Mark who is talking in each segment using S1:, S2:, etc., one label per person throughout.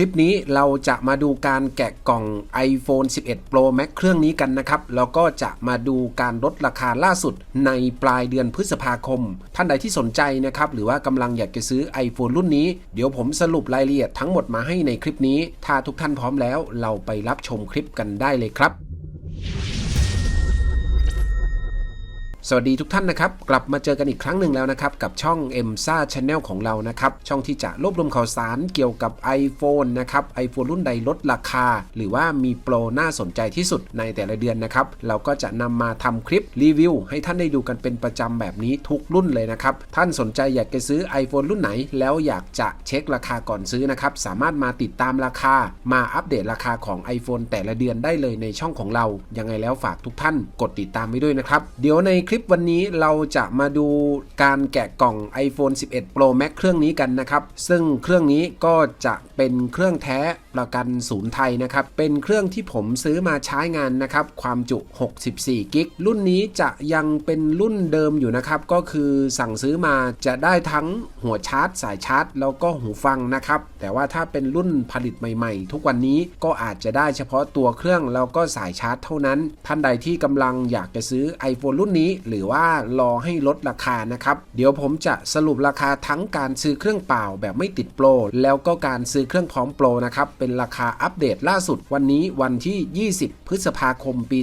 S1: ลิปนี้เราจะมาดูการแกะกล่อง iPhone 11 Pro Max เครื่องนี้กันนะครับ แล้วก็จะมาดูการลดราคาล่าสุดในปลายเดือนพฤษภาคม ท่านใดที่สนใจนะครับ หรือว่ากำลังอยากจะซื้อ iPhone รุ่นนี้ เดี๋ยวผมสรุปรายละเอียดทั้งหมดมาให้ในคลิปนี้ ถ้าทุกท่านพร้อมแล้ว เราไปรับชมคลิปกันได้เลยครับ สวัสดีทุกท่านนะครับ กลับมาเจอกันอีกครั้งหนึ่งแล้วนะครับ กับช่อง m s a Channel ของเรานะครับ ช่องที่จะรวบรวมข่าวสารเกี่ยวกับ iPhone นะครับ iPhone รุ่นใดลดราคา หรือว่ามีโปรน่าสนใจที่สุดในแต่ละเดือนนะครับ เราก็จะนำมาทำคลิปรีวิว ให้ท่านได้ดูกันเป็นประจำแบบนี้ทุกรุ่นเลยนะครับ ท่านสนใจอยากจะซื้อ iPhone รุ่นไหน แล้วอยากจะเช็คราคาก่อนซื้อนะครับสามารถมาติดตามราคา มาอัปเดตราคาของ iPhone แต่ละเดือนได้เลยในช่องของเรายังไงแล้วฝากทุกท่านกดติดตามไว้ด้วยนะครับเดี๋ยวในคลิปวันนี้เราจะมาดูการแกะกล่อง iPhone 11 Pro Max เครื่องนี้กันนะครับ ซึ่งเครื่องนี้ก็จะเป็นเครื่องแท้ประกันศูนย์ไทยนะครับ เป็นเครื่องที่ผมซื้อมาใช้งานนะครับ ความจุ 64 กิก รุ่นนี้จะยังเป็นรุ่นเดิมอยู่นะครับ ก็คือสั่งซื้อมาจะได้ทั้งหัวชาร์จ สายชาร์จ แล้วก็หูฟังนะครับ แต่ว่าถ้าเป็นรุ่นผลิตใหม่ๆ ทุกวันนี้ก็อาจจะได้เฉพาะตัวเครื่องแล้วก็สายชาร์จเท่านั้น ท่านใดที่กำลังอยากจะซื้อ iPhone รุ่นนี้ หรือว่ารอให้ลดราคานะครับ เดี๋ยวผมจะสรุปราคาทั้งการซื้อเครื่องเปล่าแบบไม่ติดโปรแล้วก็การซื้อเครื่องพร้อมโปรนะครับเป็นราคาอัปเดตล่าสุดวันนี้วันที่ 20 พฤษภาคมปี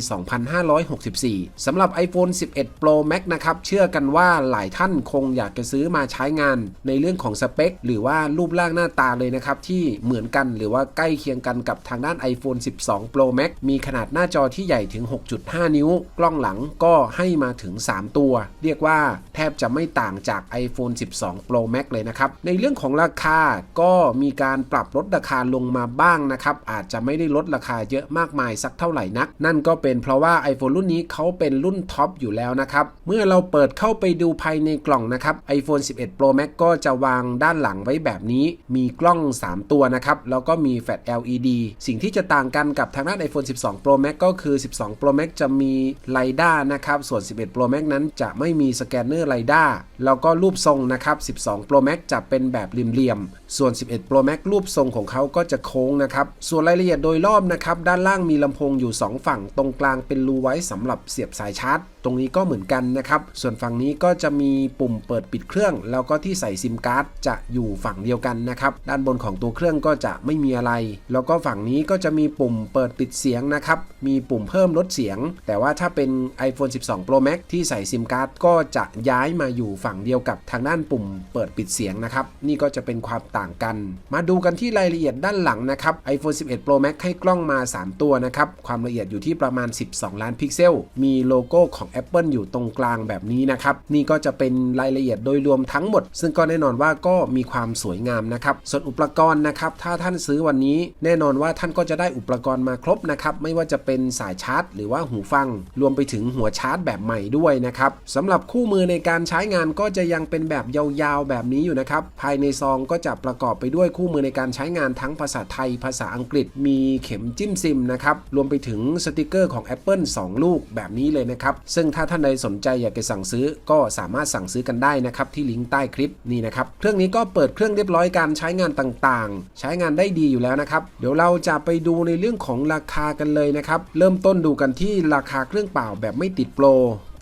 S1: 2564 สำหรับ iPhone 11 Pro Max นะครับ เชื่อกันว่าหลายท่านคงอยากจะซื้อมาใช้งานในเรื่องของสเปค หรือว่ารูปร่างหน้าตาเลยนะครับ ที่เหมือนกันหรือว่าใกล้เคียงกันกับทางด้าน iPhone 12 Pro Max มีขนาดหน้าจอที่ใหญ่ถึง 6.5 นิ้ว กล้องหลังก็ให้มาถึง 3 ตัว เรียกว่าแทบจะไม่ต่างจาก iPhone 12 Pro Max เลยนะครับ ในเรื่องของราคาก็มีการปรับลดราคาลงมาบ้างนะครับ อาจจะไม่ได้ลดราคาเยอะมากมายสักเท่าไหร่นัก นั่นก็เป็นเพราะว่า iPhone รุ่นนี้เขาเป็นรุ่นท็อปอยู่แล้วนะครับ เมื่อเราเปิดเข้าไปดูภายในกล่องนะครับ iPhone 11 Pro Max ก็จะวางด้านหลังไว้แบบนี้ มีกล้อง 3 ตัวนะครับ แล้วก็มีแฟลช LED สิ่งที่จะต่างกันกับทางด้าน iPhone 12 Pro Max ก็คือ 12 Pro Max จะมีไลด้านะครับ ส่วน 11 Pro Max นั้นจะไม่มีสแกนเนอร์ไลด้าแล้วก็รูปทรงนะครับ 12 Pro Max จะเป็นแบบเหลี่ยมๆ ส่วน 11 Pro Max รูปทรงของเขาก็จะโคงนะครับ ส่วนรายละเอียดโดยรอบนะครับ ด้านล่างมีลำโพงอยู่ 2 ฝั่ง ตรงกลางเป็นรูไว้สำหรับเสียบสายชาร์จ ตรงนี้ก็เหมือนกันนะครับ ส่วนฝั่งนี้ก็จะมีปุ่มเปิดปิดเครื่อง แล้วก็ที่ใส่ซิมการ์ดจะอยู่ฝั่งเดียวกันนะครับ ด้านบนของตัวเครื่องก็จะไม่มีอะไร แล้วก็ฝั่งนี้ก็จะมีปุ่มเปิดปิดเสียงนะครับมีปุ่มเพิ่มลดเสียง แต่ว่าถ้าเป็น iPhone 12 Pro Max ที่ใส่ซิมการ์ดก็จะย้ายมาอยู่ฝั่งเดียวกับทางด้านปุ่มเปิดปิดเสียงนะครับ นี่ก็จะเป็นความต่างกัน มาดูกันที่รายละเอียดด้านหลังนะครับ iPhone 11 Pro Max ให้กล้องมา 3 ตัวนะครับ ความละเอียดอยู่ที่ประมาณ 12 ล้านพิกเซล มีโลโก้ของ Apple อยู่ตรงกลางแบบนี้นะครับ นี่ก็จะเป็นรายละเอียดโดยรวมทั้งหมด ซึ่งก็แน่นอนว่าก็มีความสวยงามนะครับ ส่วนอุปกรณ์นะครับ ถ้าท่านซื้อวันนี้ แน่นอนว่าท่านก็จะได้อุปกรณ์มาครบนะครับ ไม่ว่าจะเป็นสายชาร์จ หรือว่าหูฟัง รวมไปถึงหัวชาร์จแบบใหม่ด้วยนะครับสำหรับคู่มือในการใช้งานก็จะยังเป็นแบบยาวๆแบบนี้อยู่นะครับ ภายในซองก็จะประกอบไปด้วยคู่มือในการใช้งานทั้งภาษาไทย ภาษาอังกฤษ มีเข็มจิ้มซิมนะครับ รวมไปถึงสติกเกอร์ของ Apple 2 ลูกแบบนี้เลยนะครับ ซึ่งถ้าท่านใดสนใจอยากจะสั่งซื้อก็สามารถสั่งซื้อกันได้นะครับที่ลิงก์ใต้คลิปนี่นะครับ เครื่องนี้ก็เปิดเครื่องเรียบร้อยการใช้งานต่างๆ ใช้งานได้ดีอยู่แล้วนะครับ เดี๋ยวเราจะไปดูในเรื่องของราคากันเลยนะครับเริ่มต้นดูกันที่ราคาเครื่องเปล่าแบบไม่ติดโปร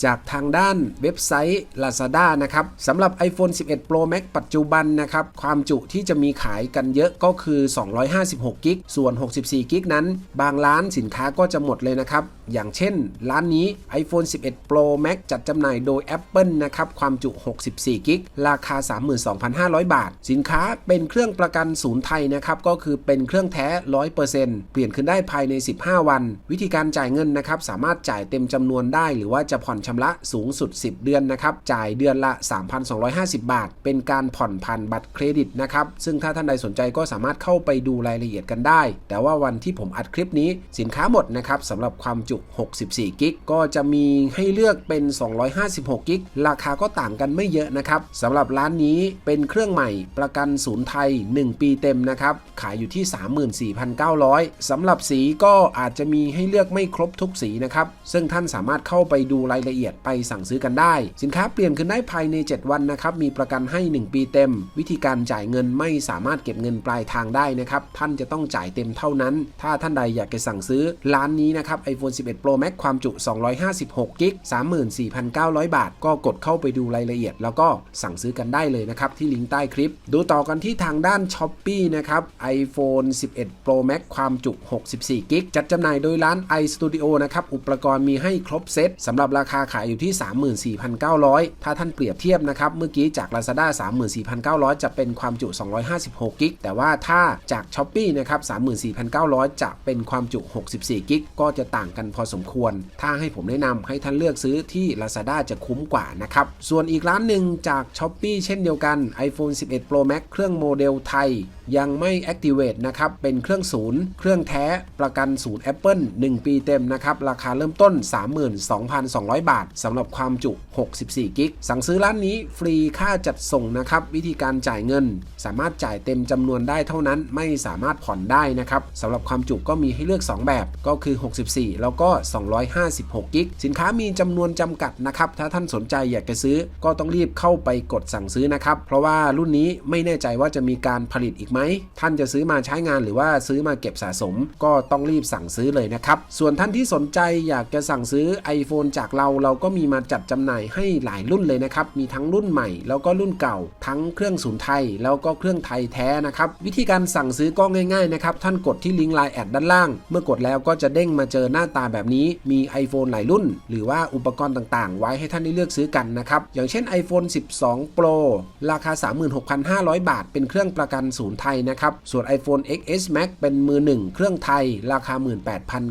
S1: จากทางด้านเว็บไซต์ Lazada นะครับสำหรับ iPhone 11 Pro Max ปัจจุบันนะครับความจุที่จะมีขายกันเยอะก็คือ 256กิกส่วน 64กิกนั้น บางร้านสินค้าก็จะหมดเลยนะครับ อย่างเช่น ร้านนี้ iPhone 11 Pro Max จัดจำหน่ายโดย Apple นะครับความจุ 64กิกราคา 32,500 บาท สินค้าเป็นเครื่องประกันศูนย์ไทยนะครับก็คือเป็นเครื่องแท้ 100%เปลี่ยนขึ้นได้ภายใน 15 วัน วิธีการจ่ายเงินนะครับสามารถจ่ายเต็มจำนวนได้หรือว่าจะผ่อนชำระสูงสุด 10 เดือนนะครับ จ่ายเดือนละ 3,250 บาท เป็นการผ่อนพันบัตรเครดิตนะครับ ซึ่งถ้าท่านใดสนใจก็สามารถเข้าไปดูรายละเอียดกันได้ แต่ว่าวันที่ผมอัดคลิปนี้สินค้าหมดนะครับสำหรับความจุ 64 กิก ก็จะมีให้เลือกเป็น 256 กิก ราคาก็ต่างกันไม่เยอะนะครับสำหรับร้านนี้เป็นเครื่องใหม่ประกันศูนย์ไทย 1 ปีเต็มนะครับ ขายอยู่ที่ 34,900สำหรับสีก็อาจจะมีให้เลือกไม่ครบทุกสีนะครับ ซึ่งท่านสามารถเข้าไปดูรายละเอียดไปสั่งซื้อกันได้ สินค้าเปลี่ยนคืนได้ภายใน 7 วันนะครับ มีประกันให้ 1 ปีเต็ม วิธีการจ่ายเงินไม่สามารถเก็บเงินปลายทางได้นะครับ ท่านจะต้องจ่ายเต็มเท่านั้น ถ้าท่านใดอยากจะสั่งซื้อร้านนี้นะครับ iPhone 11 Pro Max ความจุ 256กิก34,900 บาท ก็กดเข้าไปดูรายละเอียด แล้วก็สั่งซื้อกันได้เลยนะครับที่ลิงก์ใต้คลิป ดูต่อกันที่ทางด้าน s h อ p e e นะครับ iPhone 11 Pro Max ความจุ 64กิกจัดจำหน่ายโดยร้าน iStudio นะครับอุปกรณ์มีให้ครบเซตสำหรับราคาขายอยู่ที่ 34,900 ถ้าท่านเปรียบเทียบนะครับ เมื่อกี้จาก Lazada 34,900 จะเป็นความจุ 256 กิก แต่ว่าถ้าจาก s h อ p e e นะครับ 34,900 จะเป็นความจุ 64 กิก ก็จะต่างกันพอสมควร ถ้าให้ผมแนะนำให้ท่านเลือกซื้อที่ Lazada จะคุ้มกว่านะครับ ส่วนอีกร้านหนึ่งจาก s h อ p e e เช่นเดียวกัน iPhone 11 Pro Max เครื่องโมเดลไทยยังไม่ Activate นะครับ เป็นเครื่องศูนย์ เครื่องแท้ประกันศูนย์ Apple 1 ปีเต็มนะครับ ราคาเริ่มต้น 32,200 บาทสำหรับความจุ 64 กิก สั่งซื้อร้านนี้ฟรีค่าจัดส่งนะครับ วิธีการจ่ายเงิน สามารถจ่ายเต็มจำนวนได้เท่านั้น ไม่สามารถผ่อนได้นะครับสำหรับความจุก็มีให้เลือก 2 แบบ ก็คือ 64 แล้วก็ 256 กิก สินค้ามีจำนวนจำกัดนะครับ ถ้าท่านสนใจอยากจะซื้อ ก็ต้องรีบเข้าไปกดสั่งซื้อนะครับ เพราะว่ารุ่นนี้ไม่แน่ใจว่าจะมีการผลิตอีกไหม ท่านจะซื้อมาใช้งานหรือว่าซื้อมาเก็บสะสม ก็ต้องรีบสั่งซื้อเลยนะครับ ส่วนท่านที่สนใจอยากจะสั่งซื้อ iPhone จากเราเราก็มีมาจัดจำหน่ายให้หลายรุ่นเลยนะครับ มีทั้งรุ่นใหม่แล้วก็รุ่นเก่า ทั้งเครื่องศูนย์ไทย แล้วก็เครื่องไทยแท้นะครับ วิธีการสั่งซื้อก็ง่ายๆนะครับ ท่านกดที่ลิงก์ไลน์แอดด้านล่าง เมื่อกดแล้วก็จะเด้งมาเจอหน้าตาแบบนี้ มี iPhone หลายรุ่น หรือว่าอุปกรณ์ต่างๆ ไว้ให้ท่านได้เลือกซื้อกันนะครับ อย่างเช่น iPhone 12 Pro ราคา 36,500 บาท เป็นเครื่องประกันศูนย์ไทยนะครับ ส่วน iPhone XS Max เป็นมือหนึ่งเครื่องไทย ราคา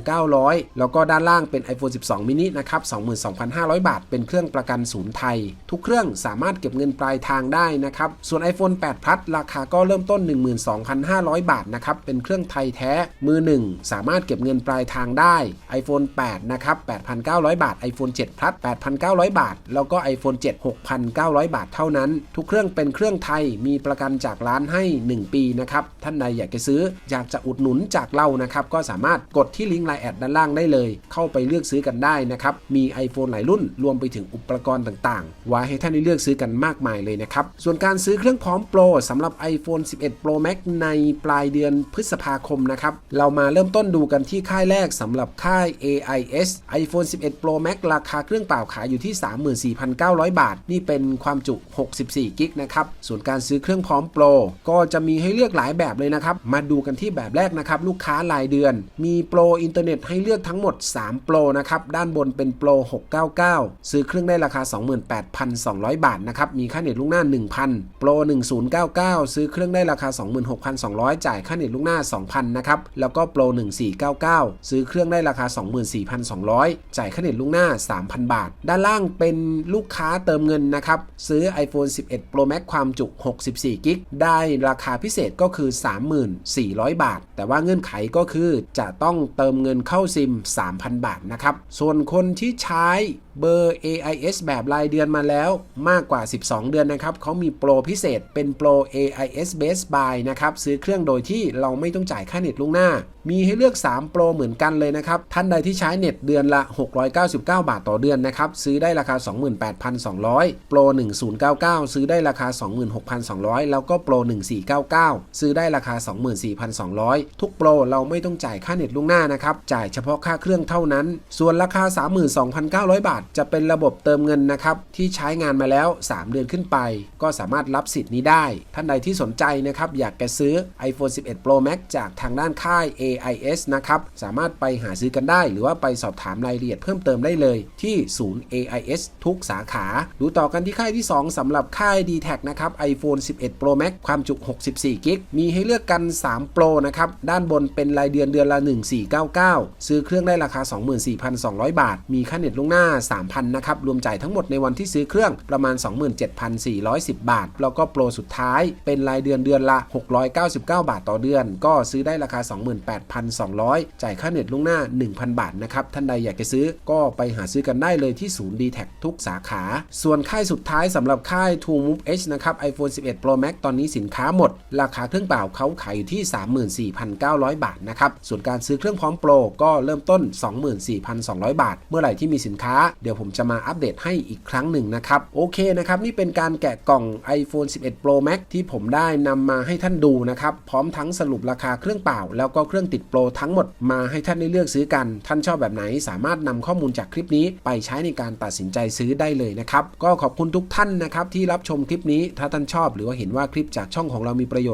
S1: 18,900 แล้วก็ด้านล่างเป็น iPhone 12 mini นะครับ 22,500 บาท เป็นเครื่องประกันศูนย์ไทย ทุกเครื่องสามารถเก็บเงินปลายทางได้นะครับ ส่วน iPhone 8 Plus ราคาก็เริ่มต้น 12,500 บาทนะครับ เป็นเครื่องไทยแท้ มือหนึ่งสามารถเก็บเงินปลายทางได้ iPhone 8 นะครับ 8,900 บาท iPhone 7 Plus 8,900 บาท แล้วก็ iPhone 7 6,900 บาทเท่านั้น ทุกเครื่องเป็นเครื่องไทย มีประกันจากร้านให้ 1 ปีนะครับท่านใดอยากจะซื้ออยากจะอุดหนุนจากเรานะครับก็สามารถกดที่ลิงก์ไลน์แอดด้านล่างได้เลย เข้าไปเลือกซื้อกันได้นะครับมี iPhone หลายรุ่น รวมไปถึงอุปกรณ์ต่างๆไว้ให้ท่านได้เลือกซื้อกันมากมายเลยนะครับส่วนการซื้อเครื่องพร้อมโปรสำหรับ iPhone 11 Pro Max ในปลายเดือนพฤษภาคมนะครับเรามาเริ่มต้นดูกันที่ค่ายแรกสำหรับค่าย AIS iPhone 11 Pro Max ราคาเครื่องเปล่าขายอยู่ที่ 34,900 บาท นี่เป็นความจุ 64 กิกนะครับส่วนการซื้อเครื่องพร้อมโปรก็จะมีให้เลือกหลายแบบเลยนะครับ มาดูกันที่แบบแรกนะครับ ลูกค้ารายเดือน มีโปรอินเทอร์เน็ตให้เลือกทั้งหมด 3 โปรนะครับ ด้านบนเป็นโปร 699 ซื้อเครื่องได้ราคา 28,200 บาทนะครับ มีค่าเน็ตลูกหน้า 1,000 โปร 1099 ซื้อเครื่องได้ราคา 26,200 จ่ายค่าเน็ตลูกหน้า 2,000 นะครับ แล้วก็โปร 1499 ซื้อเครื่องได้ราคา 24,200 จ่ายค่าเน็ตลูกหน้า 3,000 บาท ด้านล่างเป็นลูกค้าเติมเงินนะครับ ซื้อ iPhone 11 Pro Max ความจุ 64กิก ได้ราคาพิเศษก็คือ 34,400 บาท แต่ว่าเงื่อนไขก็คือจะต้องเติมเงินเข้าซิม 3,000 บาทนะครับ ส่วนคนที่ใช้เบอร์ AIS แบบรายเดือนมาแล้วมากกว่า 12 เดือนนะครับเขามีโปรพิเศษเป็นโปร AIS Best Buy นะครับ ซื้อเครื่องโดยที่เราไม่ต้องจ่ายค่าเน็ตล่วงหน้า มีให้เลือก 3 โปรเหมือนกันเลยนะครับ ท่านใดที่ใช้เน็ตเดือนละ 699 บาทต่อเดือนนะครับ ซื้อได้ราคา 28,200 โปร 1099 ซื้อได้ราคา 26,200 แล้วก็โปร 1499ซื้อได้ราคา 24,200 ทุกโปรเราไม่ต้องจ่ายค่าเน็ตล่วงหน้านะครับ จ่ายเฉพาะค่าเครื่องเท่านั้น ส่วนราคา 32,900 บาท จะเป็นระบบเติมเงินนะครับที่ใช้งานมาแล้ว 3 เดือนขึ้นไป ก็สามารถรับสิทธิ์นี้ได้ ท่านใดที่สนใจนะครับอยากจะซื้อ iPhone 11 Pro Max จากทางด้านค่าย AIS นะครับสามารถไปหาซื้อกันได้ หรือว่าไปสอบถามรายละเอียดเพิ่มเติมได้เลยที่ศูนย์ AIS ทุกสาขา ดูต่อกันที่ค่ายที่ 2สำหรับค่าย d t แทนะครับ iPhone 11 Pro Max ความจุ 64กิกมีให้เลือกกัน 3 โปรนะครับ ด้านบนเป็นรายเดือนเดือนละ 1499 ซื้อเครื่องได้ราคา 24,200 บาท มีค่าเน็ตล่วงหน้า 3,000 นะครับ รวมจ่ายทั้งหมดในวันที่ซื้อเครื่องประมาณ 27,410 บาท แล้วก็โปรสุดท้ายเป็นรายเดือนเดือนละ 699 บาทต่อเดือน ก็ซื้อได้ราคา 28,200 จ่ายค่าเน็ตล่วงหน้า 1,000 บาทนะครับท่านใดอยากจะซื้อก็ไปหาซื้อกันได้เลยที่ศูนย์ d t แททุกสาขา ส่วนค่ายสุดท้ายสำหรับค่าย True Move H นะครับ iPhone 11 Pro Max ตอนนี้สินค้าหมดราราคาเครื่องเปล่าเขาขายอยู่ที่ 34,900 บาทนะครับ ส่วนการซื้อเครื่องพร้อมโปรก็เริ่มต้น 24,200 บาท เมื่อไหร่ที่มีสินค้า เดี๋ยวผมจะมาอัปเดตให้อีกครั้งหนึ่งนะครับ โอเคนะครับ นี่เป็นการแกะกล่อง iPhone 11 Pro Max ที่ผมได้นำมาให้ท่านดูนะครับ พร้อมทั้งสรุปราคาเครื่องเปล่า แล้วก็เครื่องติดโปรทั้งหมดมาให้ท่านได้เลือกซื้อกัน ท่านชอบแบบไหนสามารถนำข้อมูลจากคลิปนี้ ไปใช้ในการตัดสินใจซื้อได้เลยนะครับ ก็ขอบคุณทุกท่านนะครับที่รับชมคลิปนี้ ถ้าท่านชอบหรือว่าเห็นว่าคลิปจากช่องของเรามีประโยชน์